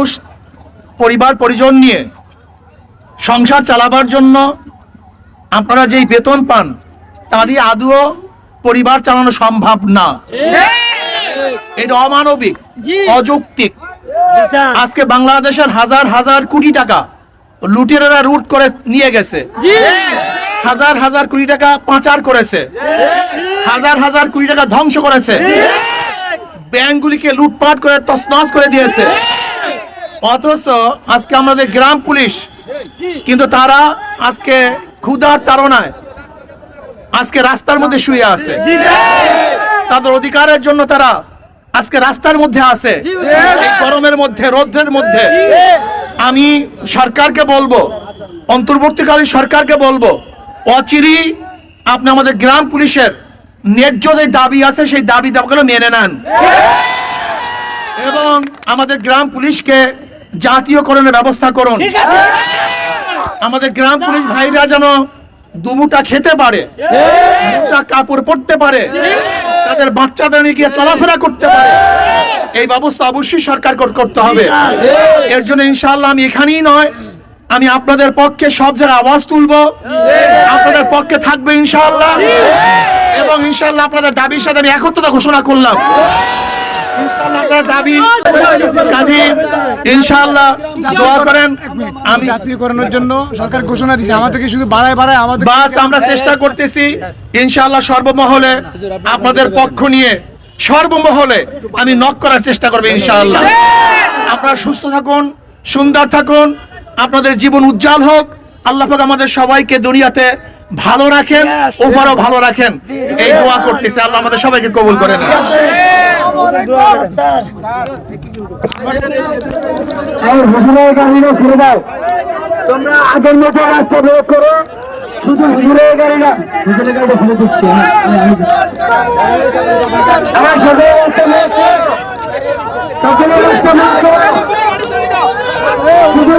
মানুষ পরিবার পরিজন নিয়ে সংসার চালাবার জন্য আপনারা যেই বেতন পান তা দিয়ে আদৌ পরিবার চালানো সম্ভব না। এটা অমানবিক অযৌক্তিক। আজকে বাংলাদেশের হাজার হাজার কোটি টাকা লুটেরারা রুট করে নিয়ে গেছে। হাজার হাজার কোটি টাকা পাচার করেছে। হাজার হাজার কোটি টাকা ধ্বংস করেছে। ব্যাংকগুলিকে লুটপাট করে তছনছ করে দিয়েছে। অথচ আজকে আমাদের গ্রাম পুলিশ কিন্তু তারা আজকে ক্ষুধার তাড়নায় আজকে রাস্তার মধ্যে শুয়ে আছে। তাদের অধিকারের জন্য তারা আজকে রাস্তার মধ্যে আছে। গরমের মধ্যে রৌদ্রের মধ্যে। আমি সরকারকে বলব অন্তর্বর্তীকালীন সরকারকে বলব অচিরি আপনি আমাদের গ্রাম পুলিশের ন্যায্য যে দাবি আছে সেই দাবি দাবিগুলো মেনে নেন? এবং আমাদের গ্রাম পুলিশকে জাতীয়করণের ব্যবস্থা করুন। আমাদের গ্রাম পুলিশ ভাইরা যেন দুমুটা খেতে পারে দুটা কাপড় পরতে পারে তাদের বাচ্চাদের নিয়ে গিয়ে চলাফেরা করতে পারে। এই ব্যবস্থা অবশ্যই সরকার করতে হবে। এর জন্য ইনশাল্লাহ আমি এখানেই নয় আমি আপনাদের পক্ষে সব জায়গায় আওয়াজ তুলবো। আপনাদের পক্ষে থাকবে ইনশাল্লাহ এবং ইনশাল্লাহ আপনাদের দাবির সাথে আমি একত্রতা ঘোষণা করলাম। আপনার দাবি। কাজী ইনশাআল্লাহ দোয়া করেন। আমি জাতীয়করণের জন্য সরকার ঘোষণা দিয়েছে। আমাদেরকে শুধু বাড়ায় বাড়ায় আমাদের বাস আমরা চেষ্টা করতেছি। ইনশাআল্লাহ সর্বমহলে আপনাদের পক্ষ নিয়ে সর্বমহলে আমি নক করার চেষ্টা করব ইনশাআল্লাহ। আপনারা সুস্থ থাকুন সুন্দর থাকুন। আপনাদের জীবন উজ্জ্বল হোক। আল্লাহ পাক আমাদের সবাইকে দুনিয়াতে ভালো রাখেন ওপারও ভালো রাখেন। এই দোয়া করতেছে। আল্লাহ আমাদের সবাইকে কবুল করেন হুজুরের গাড়িটা ছেড়ে দাও আগের মতো রাস্তা প্রয়োগ করো শুধু হুজুরের গাড়ি না হুজুরের গাড়িটা ছেড়ে দিচ্ছি আমি- আমি দিচ্ছি। আমার সাথে। শুধু